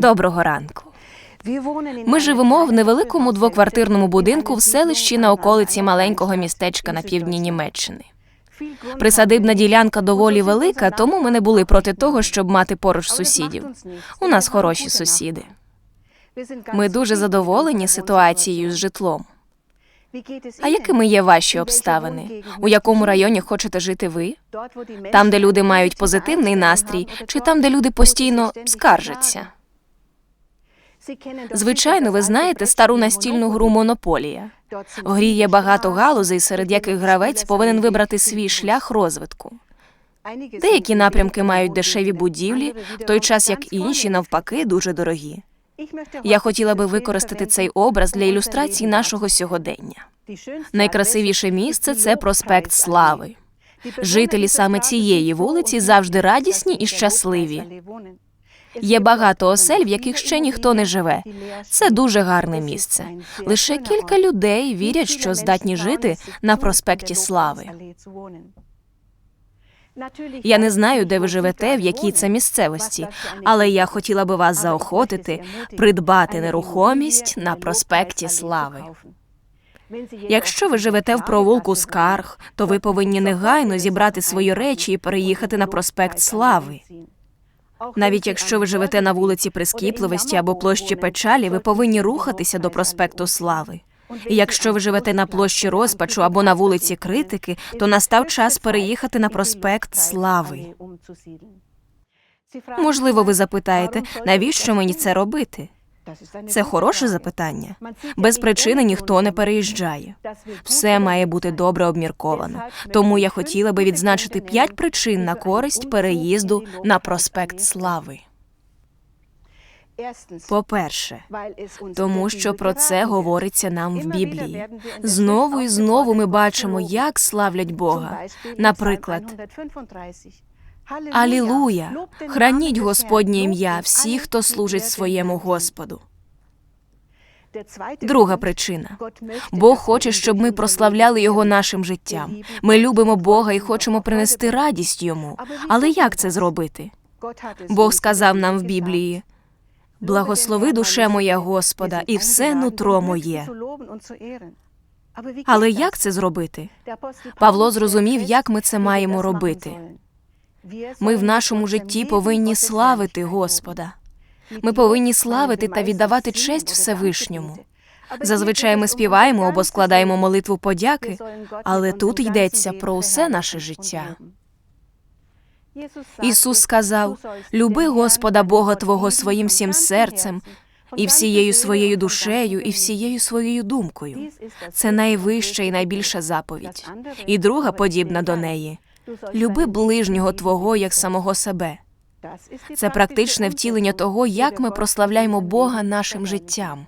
Доброго ранку. Ми живемо в невеликому двоквартирному будинку в селищі на околиці маленького містечка на півдні Німеччини. Присадибна ділянка доволі велика, тому ми не були проти того, щоб мати поруч сусідів. У нас хороші сусіди. Ми дуже задоволені ситуацією з житлом. А якими є ваші обставини? У якому районі хочете жити ви? Там, де люди мають позитивний настрій, чи там, де люди постійно скаржаться? Звичайно, ви знаєте стару настільну гру Монополія. В грі є багато галузей, серед яких гравець повинен вибрати свій шлях розвитку. Деякі напрямки мають дешеві будівлі, в той час як інші, навпаки, дуже дорогі. Я хотіла би використати цей образ для um ілюстрації нашого сьогодення. Найкрасивіше місце це проспект. Слави. Жителі саме цієї вулиці завжди радісні і щасливі. Є багато осель, в яких ще ніхто не живе. Це дуже гарне місце. Лише кілька людей вірять, що здатні жити на проспекті Слави. Я не знаю, де ви живете, в якій це місцевості, але я хотіла би вас заохотити придбати нерухомість на проспекті Слави. Якщо ви живете в провулку скарг, то ви повинні негайно зібрати свої речі і переїхати на проспект Слави. Навіть якщо ви живете на вулиці Прискіпливості або площі Печалі, ви повинні рухатися до проспекту. Слави. І якщо ви живете на площі розпачу або на вулиці Критики, то настав час переїхати на проспект Слави. Можливо, ви запитаєте, навіщо мені це робити? Це хороше запитання. Без причини ніхто не um. переїжджає. Все має бути добре обмірковано. Тому я хотіла би відзначити п'ять причин на користь переїзду на проспект. Слави. По-перше, тому що про це говориться нам в Біблії. Знову і знову ми бачимо, як славлять Бога. Наприклад, Psalm 135. Алілуя! Храніть Господнє ім'я, всі, хто служить своєму Господу. Друга причина. Бог хоче, щоб ми прославляли Його нашим життям. Ми любимо Бога і хочемо принести радість йому. Але як це зробити? Бог сказав нам в. Біблії: Благослови душе моя Господа, і все нутро моє. Але як це зробити? Павло зрозумів, як ми це маємо робити. Ми в нашому житті повинні славити Господа. Ми повинні славити та віддавати честь Всевишньому. Зазвичай ми співаємо або складаємо молитву подяки, але тут йдеться про усе наше життя. Ісус сказав: Люби Господа Бога Твого своїм всім серцем, і всією своєю душею, і всією своєю думкою. Це найвища і найбільша заповідь. І друга подібна до неї люби ближнього Твого як самого себе. Це практичне втілення того, як ми прославляємо Бога нашим життям.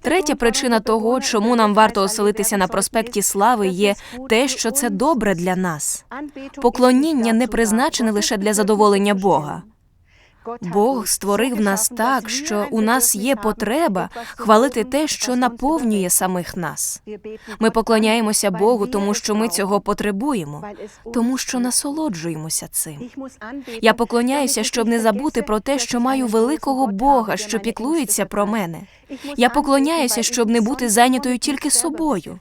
Третя причина того, чому нам варто оселитися на проспекті Слави, є те, що це добре для нас. Поклоніння не призначене лише для задоволення Бога. Бог створив нас так, що у нас є потреба хвалити те, що наповнює самих нас. Ми поклоняємося Богу, тому що ми цього потребуємо, тому що насолоджуємося цим. Я поклоняюся, щоб не забути про те, що маю великого Бога, що піклується про мене. Я поклоняюся, щоб не бути зайнятою тільки собою.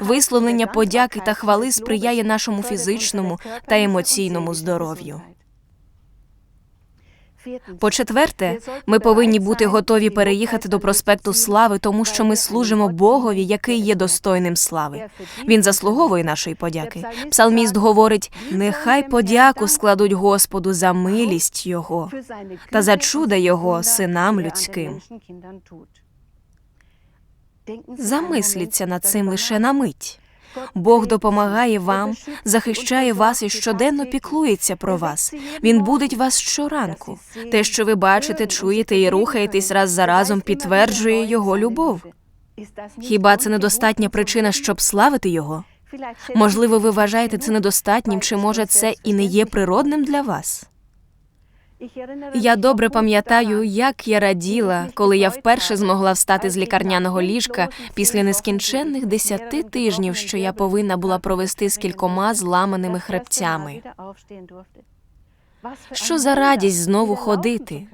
Висловлення подяки та хвали сприяє нашому фізичному та емоційному здоров'ю. По-четверте, ми повинні бути готові переїхати до проспекту Слави, тому що ми служимо Богові, який є достойним слави. Він заслуговує нашої подяки. Псалміст говорить: нехай подяку складуть Господу за милість Його та за чуда Його синам людським. Замисліться над цим лише на мить. Бог допомагає вам, захищає вас і щоденно піклується про вас. Він будить вас щоранку. Те, що ви бачите, чуєте і рухаєтесь раз за разом, підтверджує його любов. Хіба це недостатня причина, щоб славити його? Можливо, ви вважаєте це недостатнім, чи може це і не є природним для вас? Я добре пам'ятаю, як я раділа, коли я вперше змогла встати з лікарняного ліжка після нескінченних десяти тижнів, що я повинна була провести з кількома зламаними хребцями. Що за радість знову ходити?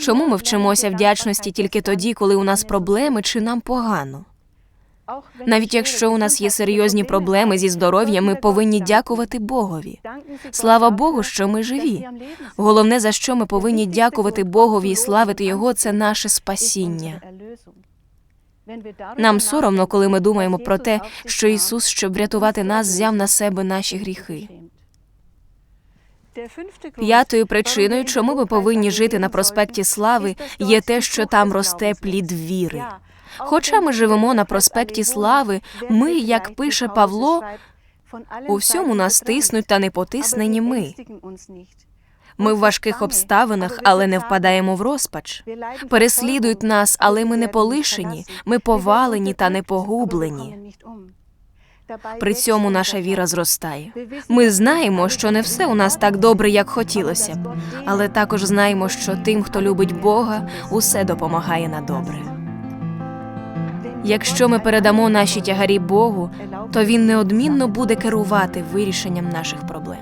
Чому ми вчимося вдячності тільки тоді, коли у нас проблеми чи нам погано? Навіть якщо у нас є серйозні проблеми зі здоров'ям, ми повинні дякувати Богові. Слава Богу, що ми живі. Головне, за що ми повинні дякувати Богові і славити Його, це наше спасіння. Нам соромно, коли ми думаємо про те, що Ісус, щоб врятувати нас, взяв на себе наші гріхи. П'ятою причиною, чому ми повинні жити на проспекті Слави, є те, що там росте плід віри. Хоча ми живемо на проспекті Слави, ми, як пише Павло, у всьому нас тиснуть та не потиснені ми. Ми в важких обставинах, але не впадаємо в розпач. Переслідують нас, але ми не полишені, ми повалені та не погублені. При цьому наша віра зростає. Ми знаємо, що не все у нас так добре, як хотілося б, але також знаємо, що тим, хто любить Бога, усе допомагає на добре. Якщо ми передамо наші тягарі Богу, то він неодмінно буде керувати вирішенням наших проблем.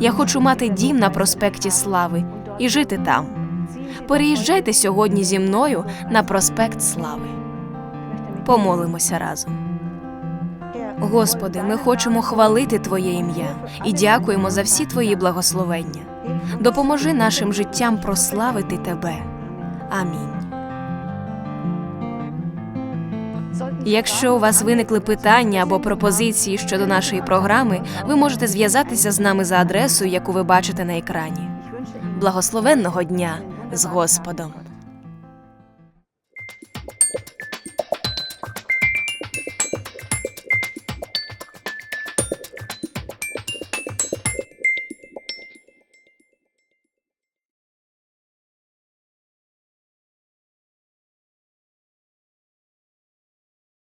Я хочу мати дім на проспекті Слави і жити там. Переїжджайте сьогодні зі мною на проспект Слави. Помолимося разом. Господи, ми хочемо хвалити Твоє ім'я і дякуємо за всі Твої благословення. Допоможи нашим життям прославити Тебе. Амінь. Якщо у вас виникли питання або пропозиції щодо нашої програми, ви можете зв'язатися з нами за адресою, яку ви бачите на екрані. Благословенного дня з Господом!